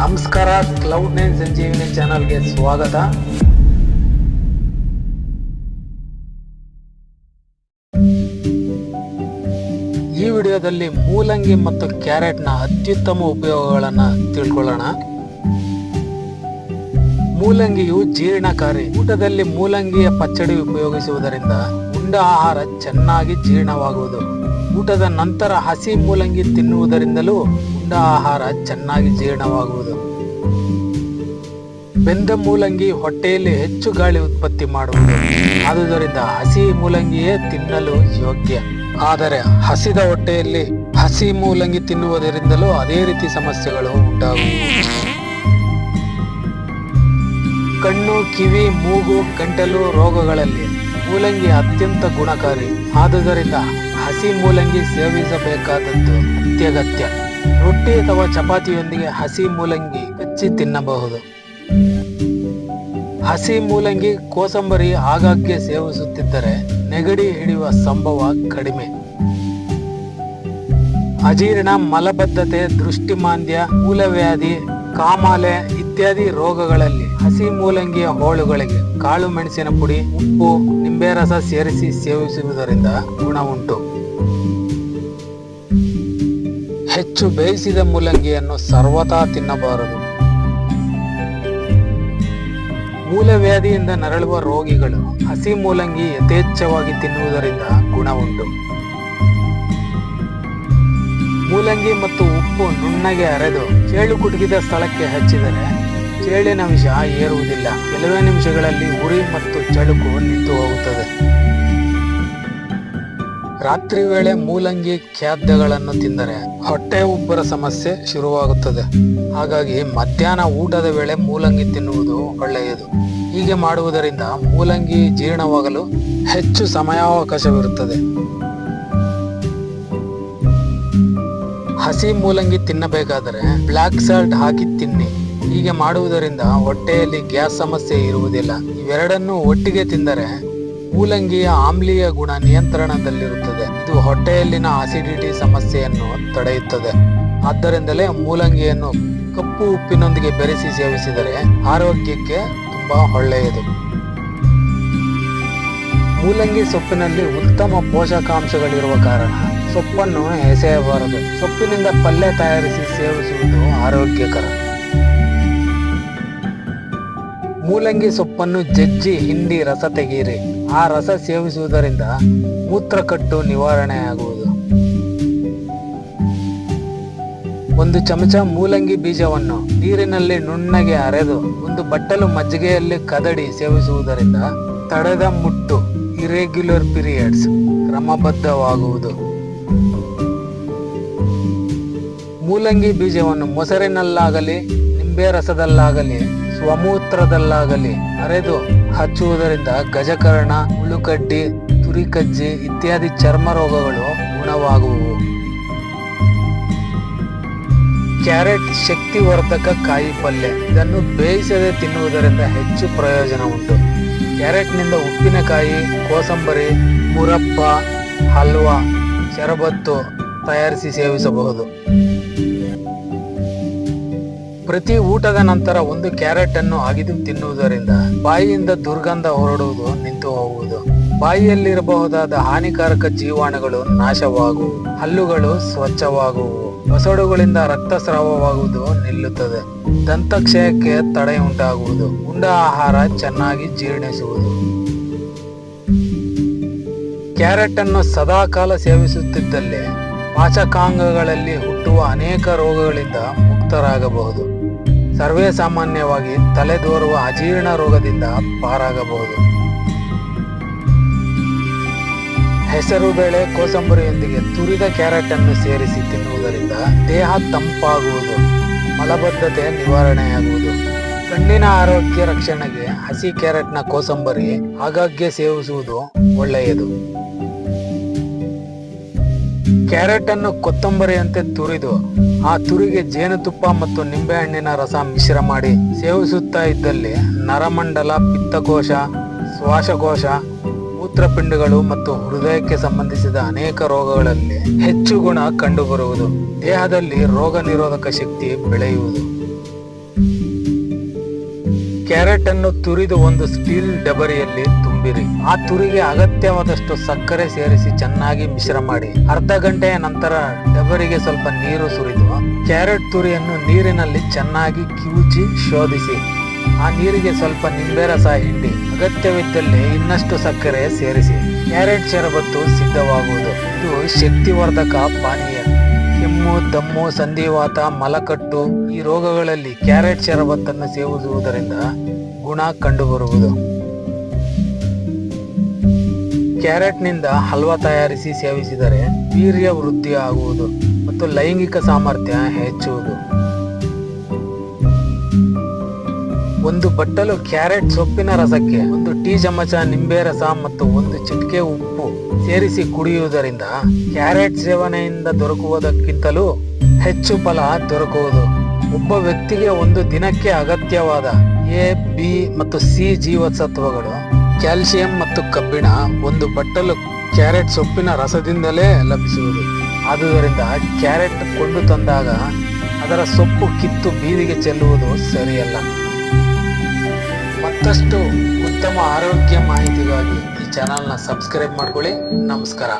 ನಮಸ್ಕಾರ cloud nine ಸಂಜೀವಿನಿ ಚಾನಲ್ಗೆ ಸ್ವಾಗತ. ಈ ವಿಡಿಯೋದಲ್ಲಿ ಮೂಲಂಗಿ ಮತ್ತು ಕ್ಯಾರೆಟ್ನ ಅತ್ಯುತ್ತಮ ಉಪಯೋಗಗಳನ್ನು ತಿಳ್ಕೊಳ್ಳೋಣ. ಮೂಲಂಗಿಯು ಜೀರ್ಣಕಾರಿ, ಊಟದಲ್ಲಿ ಮೂಲಂಗಿಯ ಪಚ್ಚಡಿ ಉಪಯೋಗಿಸುವುದರಿಂದ ಉಂಡ ಆಹಾರ ಚೆನ್ನಾಗಿ ಜೀರ್ಣವಾಗುವುದು. ಊಟದ ನಂತರ ಹಸಿ ಮೂಲಂಗಿ ತಿನ್ನುವುದರಿಂದಲೂ ಉಂಡ ಆಹಾರ ಚೆನ್ನಾಗಿ ಜೀರ್ಣವಾಗುವುದು. ಬೆಂದ ಮೂಲಂಗಿ ಹೊಟ್ಟೆಯಲ್ಲಿ ಹೆಚ್ಚು ಗಾಳಿ ಉತ್ಪತ್ತಿ ಮಾಡುವುದು. ಆದುದರಿಂದ ಹಸಿ ಮೂಲಂಗಿಯೇ ತಿನ್ನಲು ಯೋಗ್ಯ. ಆದರೆ ಹಸಿದ ಹೊಟ್ಟೆಯಲ್ಲಿ ಹಸಿ ಮೂಲಂಗಿ ತಿನ್ನುವುದರಿಂದಲೂ ಅದೇ ರೀತಿ ಸಮಸ್ಯೆಗಳು ಉಂಟಾಗುವುದು. ಕಣ್ಣು, ಕಿವಿ, ಮೂಗು, ಗಂಟಲು ರೋಗಗಳಲ್ಲಿ ಮೂಲಂಗಿ ಅತ್ಯಂತ ಗುಣಕಾರಿ. ಆದುದರಿಂದ ಹಸಿ ಮೂಲಂಗಿ ಸೇವಿಸಬೇಕಾದದ್ದು ಅತ್ಯಗತ್ಯ. ರೊಟ್ಟಿ ಅಥವಾ ಚಪಾತಿಯೊಂದಿಗೆ ಹಸಿ ಮೂಲಂಗಿ ಕಚ್ಚಿ ತಿನ್ನಬಹುದು. ಹಸಿ ಮೂಲಂಗಿ ಕೋಸಂಬರಿ ಆಗಾಗ್ಗೆ ಸೇವಿಸುತ್ತಿದ್ದರೆ ನೆಗಡಿ ಹಿಡಿಯುವ ಸಂಭವ ಕಡಿಮೆ. ಅಜೀರ್ಣ ಮಲಬದ್ಧತೆ, ದೃಷ್ಟಿಮಾಂದ್ಯ, ಮೂಲವ್ಯಾಧಿ, ಕಾಮಾಲೆ ಇತ್ಯಾದಿ ರೋಗಗಳಲ್ಲಿ ಹಸಿ ಮೂಲಂಗಿಯ ಹೋಳುಗಳಿಗೆ ಕಾಳು ಮೆಣಸಿನ ಪುಡಿ, ಉಪ್ಪು, ನಿಂಬೆ ರಸ ಸೇರಿಸಿ ಸೇವಿಸುವುದರಿಂದ ಗುಣ ಉಂಟು. ಹೆಚ್ಚು ಬೇಯಿಸಿದ ಮೂಲಂಗಿಯನ್ನು ಸರ್ವತಾ ತಿನ್ನಬಾರದು. ಮೂಲವ್ಯಾಧಿಯಿಂದ ನರಳುವ ರೋಗಿಗಳು ಹಸಿ ಮೂಲಂಗಿ ಯಥೇಚ್ಛವಾಗಿ ತಿನ್ನುವುದರಿಂದ ಗುಣ ಉಂಟು ಮೂಲಂಗಿ ಮತ್ತು ಉಪ್ಪು ನುಣ್ಣಗೆ ಅರೆದು ಚೇಳು ಕುಟುಕಿದ ಸ್ಥಳಕ್ಕೆ ಹಚ್ಚಿದರೆ ಚೇಳಿನ ವಿಷ ಏರುವುದಿಲ್ಲ. ಕೆಲವೇ ನಿಮಿಷಗಳಲ್ಲಿ ಉರಿ ಮತ್ತು ಚಳುಕು ನಿಂತು ಹೋಗುತ್ತದೆ ರಾತ್ರಿ ವೇಳೆ ಮೂಲಂಗಿ ಖಾದ್ಯಗಳನ್ನು ತಿಂದರೆ ಹೊಟ್ಟೆ ಉಬ್ಬರ ಸಮಸ್ಯೆ ಶುರುವಾಗುತ್ತದೆ. ಹಾಗಾಗಿ ಮಧ್ಯಾಹ್ನ ಊಟದ ವೇಳೆ ಮೂಲಂಗಿ ತಿನ್ನುವುದು ಒಳ್ಳೆಯದು. ಹೀಗೆ ಮಾಡುವುದರಿಂದ ಮೂಲಂಗಿ ಜೀರ್ಣವಾಗಲು ಹೆಚ್ಚು ಸಮಯಾವಕಾಶವಿರುತ್ತದೆ. ಹಸಿ ಮೂಲಂಗಿ ತಿನ್ನಬೇಕಾದರೆ ಬ್ಲ್ಯಾಕ್ ಸಾಲ್ಟ್ ಹಾಕಿ ತಿನ್ನಿ. ಹೀಗೆ ಮಾಡುವುದರಿಂದ ಹೊಟ್ಟೆಯಲ್ಲಿ ಗ್ಯಾಸ್ ಸಮಸ್ಯೆ ಇರುವುದಿಲ್ಲ. ಇವೆರಡನ್ನು ಒಟ್ಟಿಗೆ ತಿಂದರೆ ಮೂಲಂಗಿಯ ಆಮ್ಲೀಯ ಗುಣ ನಿಯಂತ್ರಣದಲ್ಲಿರುತ್ತದೆ. ಇದು ಹೊಟ್ಟೆಯಲ್ಲಿನ ಆಸಿಡಿಟಿ ಸಮಸ್ಯೆಯನ್ನು ತಡೆಯುತ್ತದೆ. ಆದ್ದರಿಂದಲೇ ಮೂಲಂಗಿಯನ್ನು ಕಪ್ಪು ಉಪ್ಪಿನೊಂದಿಗೆ ಬೆರೆಸಿ ಸೇವಿಸಿದರೆ ಆರೋಗ್ಯಕ್ಕೆ ತುಂಬಾ ಒಳ್ಳೆಯದು. ಮೂಲಂಗಿ ಸೊಪ್ಪಿನಲ್ಲಿ ಉತ್ತಮ ಪೋಷಕಾಂಶಗಳಿರುವ ಕಾರಣ ಸೊಪ್ಪನ್ನು ಎಸೆಯಬಾರದು. ಸೊಪ್ಪಿನಿಂದ ಪಲ್ಯ ತಯಾರಿಸಿ ಸೇವಿಸುವುದು ಆರೋಗ್ಯಕರ. ಮೂಲಂಗಿ ಸೊಪ್ಪನ್ನು ಜಜ್ಜಿ ಹಿಂಡಿ ರಸ ತೆಗೆಯಿರಿ ಆ ರಸ ಸೇವಿಸುವುದರಿಂದ ಮೂತ್ರಕಟ್ಟು ನಿವಾರಣೆಯಾಗುವುದು. ಒಂದು ಚಮಚ ಮೂಲಂಗಿ ಬೀಜವನ್ನು ನೀರಿನಲ್ಲಿ ನುಣ್ಣಗೆ ಅರೆದು ಒಂದು ಬಟ್ಟಲು ಮಜ್ಜಿಗೆಯಲ್ಲಿ ಕದಡಿ ಸೇವಿಸುವುದರಿಂದ ತಡೆದ ಮುಟ್ಟು ಇರೆಗ್ಯುಲರ್ ಪೀರಿಯಡ್ಸ್ ಕ್ರಮಬದ್ಧವಾಗುವುದು. ಮೂಲಂಗಿ ಬೀಜವನ್ನು ಮೊಸರಿನಲ್ಲಾಗಲಿ, ನಿಂಬೆ ರಸದಲ್ಲಾಗಲಿ ಸ್ವಮೂತ್ರದಲ್ಲಾಗಲಿ, ಅರೆದು ಹಚ್ಚುವುದರಿಂದ ಗಜಕರ್ಣ ಉಳುಕಡ್ಡಿ ತುರಿಕಜ್ಜಿ ಇತ್ಯಾದಿ ಚರ್ಮ ರೋಗಗಳು ಗುಣವಾಗುವು ಕ್ಯಾರೆಟ್ ಶಕ್ತಿವರ್ಧಕ ಕಾಯಿ ಪಲ್ಯ. ಇದನ್ನು ಬೇಯಿಸದೆ ತಿನ್ನುವುದರಿಂದ ಹೆಚ್ಚು ಪ್ರಯೋಜನ ಉಂಟು. ಕ್ಯಾರೆಟ್ನಿಂದ ಉಪ್ಪಿನಕಾಯಿ, ಕೋಸಂಬರಿ, ಮುರಪ್ಪ, ಹಲ್ವಾ, ಶರಬತ್ತು ತಯಾರಿಸಿ ಸೇವಿಸಬಹುದು. ಪ್ರತಿ ಊಟದ ನಂತರ ಒಂದು ಕ್ಯಾರೆಟ್ ಅನ್ನು ಅಗಿದು ತಿನ್ನುವುದರಿಂದ ಬಾಯಿಯಿಂದ ದುರ್ಗಂಧ ಹೊರಡುವುದು ನಿಂತು ಹೋಗುವುದು. ಬಾಯಿಯಲ್ಲಿರಬಹುದಾದ ಹಾನಿಕಾರಕ ಜೀವಾಣುಗಳು ನಾಶವಾಗುವು, ಹಲ್ಲುಗಳು ಸ್ವಚ್ಛವಾಗುವು ಒಸಡುಗಳಿಂದ ರಕ್ತಸ್ರಾವವಾಗುವುದು ನಿಲ್ಲುತ್ತದೆ. ದಂತಕ್ಷಯಕ್ಕೆ ತಡೆ ಉಂಟಾಗುವುದು ಉಂಡ ಆಹಾರ ಚೆನ್ನಾಗಿ ಜೀರ್ಣಿಸುವುದು. ಕ್ಯಾರೆಟ್ ಅನ್ನು ಸದಾಕಾಲ ಸೇವಿಸುತ್ತಿದ್ದಲ್ಲಿ ಪಾಚಕಾಂಗಗಳಲ್ಲಿ ಹುಟ್ಟುವ ಅನೇಕ ರೋಗಗಳಿಂದ ಮುಕ್ತರಾಗಬಹುದು. ಸರ್ವೇ ಸಾಮಾನ್ಯವಾಗಿ ತಲೆದೋರುವ ಅಜೀರ್ಣ ರೋಗದಿಂದ ಪಾರಾಗಬಹುದು. ಹೆಸರು ಬೇಳೆ ಕೋಸಂಬರಿಯೊಂದಿಗೆ ತುರಿದ ಕ್ಯಾರೆಟ್ ಅನ್ನು ಸೇರಿಸಿ ತಿನ್ನುವುದರಿಂದ ದೇಹ ತಂಪಾಗುವುದು, ಮಲಬದ್ಧತೆ ನಿವಾರಣೆಯಾಗುವುದು. ಕಣ್ಣಿನ ಆರೋಗ್ಯ ರಕ್ಷಣೆಗೆ ಹಸಿ ಕ್ಯಾರೆಟ್ನ ಕೋಸಂಬರಿ ಆಗಾಗ್ಗೆ ಸೇವಿಸುವುದು ಒಳ್ಳೆಯದು. ಕ್ಯಾರೆಟ್ ಅನ್ನು ಕೊತ್ತಂಬರಿಯಂತೆ ತುರಿದು ಆ ತುರಿಗೆ ಜೇನುತುಪ್ಪ ಮತ್ತು ನಿಂಬೆಹಣ್ಣಿನ ರಸ ಮಿಶ್ರ ಮಾಡಿ ಸೇವಿಸುತ್ತಾ ಇದ್ದಲ್ಲಿ ನರಮಂಡಲ, ಪಿತ್ತಕೋಶ, ಶ್ವಾಸಕೋಶ, ಮೂತ್ರಪಿಂಡಗಳು ಮತ್ತು ಹೃದಯಕ್ಕೆ ಸಂಬಂಧಿಸಿದ ಅನೇಕ ರೋಗಗಳಲ್ಲಿ ಹೆಚ್ಚು ಗುಣ ಕಂಡುಬರುವುದು. ದೇಹದಲ್ಲಿ ರೋಗ ನಿರೋಧಕ ಶಕ್ತಿ ಬೆಳೆಯುವುದು. ಕ್ಯಾರೆಟ್ ಅನ್ನು ತುರಿದು ಒಂದು ಸ್ಟೀಲ್ ಡಬರಿಯಲ್ಲಿ ತುಂಬಿರಿ. ಆ ತುರಿಗೆ ಅಗತ್ಯವಾದಷ್ಟು ಸಕ್ಕರೆ ಸೇರಿಸಿ ಚೆನ್ನಾಗಿ ಮಿಶ್ರ ಮಾಡಿ. ಅರ್ಧ ಗಂಟೆಯ ನಂತರ ಡಬರಿಗೆ ಸ್ವಲ್ಪ ನೀರು ಸುರಿದು ಕ್ಯಾರೆಟ್ ತುರಿಯನ್ನು ನೀರಿನಲ್ಲಿ ಚೆನ್ನಾಗಿ ಕಿವುಚಿ ಶೋಧಿಸಿ. ಆ ನೀರಿಗೆ ಸ್ವಲ್ಪ ನಿಂಬೆ ರಸ ಹಿಂಡಿ, ಅಗತ್ಯವಿದ್ದಲ್ಲಿ ಇನ್ನಷ್ಟು ಸಕ್ಕರೆ ಸೇರಿಸಿ. ಕ್ಯಾರೆಟ್ ಶರಬತ್ತು ಸಿದ್ಧವಾಗುವುದು. ಇದು ಶಕ್ತಿವರ್ಧಕ ಪಾನೀಯ. ಕೆಮ್ಮು, ದಮ್ಮು, ಸಂಧಿವಾತ, ಮಲಕಟ್ಟು ಈ ರೋಗಗಳಲ್ಲಿ ಕ್ಯಾರೆಟ್ ಶರಬತ್ತನ್ನು ಸೇವಿಸುವುದರಿಂದ ಗುಣ ಕಂಡುಬರುವುದು. ಕ್ಯಾರೆಟ್ನಿಂದ ಹಲ್ವಾ ತಯಾರಿಸಿ ಸೇವಿಸಿದರೆ ವೀರ್ಯ ವೃದ್ಧಿ ಆಗುವುದು ಮತ್ತು ಲೈಂಗಿಕ ಸಾಮರ್ಥ್ಯ ಹೆಚ್ಚುವುದು. ಒಂದು ಬಟ್ಟಲು ಕ್ಯಾರೆಟ್ ಸೊಪ್ಪಿನ ರಸಕ್ಕೆ, ಒಂದು ಟೀ ಚಮಚ ನಿಂಬೆ ರಸ ಮತ್ತು ಒಂದು ಚಿಟಿಕೆ ಉಪ್ಪು ಸೇರಿಸಿ ಕುಡಿಯುವುದರಿಂದ ಕ್ಯಾರೆಟ್ ಸೇವನೆಯಿಂದ ದೊರಕುವುದಕ್ಕಿಂತಲೂ ಹೆಚ್ಚು ಫಲ ದೊರಕುವುದು. ಒಬ್ಬ ವ್ಯಕ್ತಿಗೆ ಒಂದು ದಿನಕ್ಕೆ ಅಗತ್ಯವಾದ ಎ, ಬಿ ಮತ್ತು ಸಿ ಜೀವಸತ್ವಗಳು, ಕ್ಯಾಲ್ಸಿಯಂ ಮತ್ತು ಕಬ್ಬಿಣ ಒಂದು ಬಟ್ಟಲು ಕ್ಯಾರೆಟ್ ಸೊಪ್ಪಿನ ರಸದಿಂದಲೇ ಲಭಿಸುವುದು. ಆದುದರಿಂದ ಕ್ಯಾರೆಟ್ ಕೊಂಡು ತಂದಾಗ ಅದರ ಸೊಪ್ಪು ಕಿತ್ತು ಬೀದಿಗೆ ಚೆಲ್ಲುವುದು ಸರಿಯಲ್ಲ. ಮತ್ತಷ್ಟು ಉತ್ತಮ ಆರೋಗ್ಯ ಮಾಹಿತಿಗಾಗಿ ಈ ಚಾನಲ್ನ ಸಬ್ಸ್ಕ್ರೈಬ್ ಮಾಡ್ಕೊಳ್ಳಿ. ನಮಸ್ಕಾರ.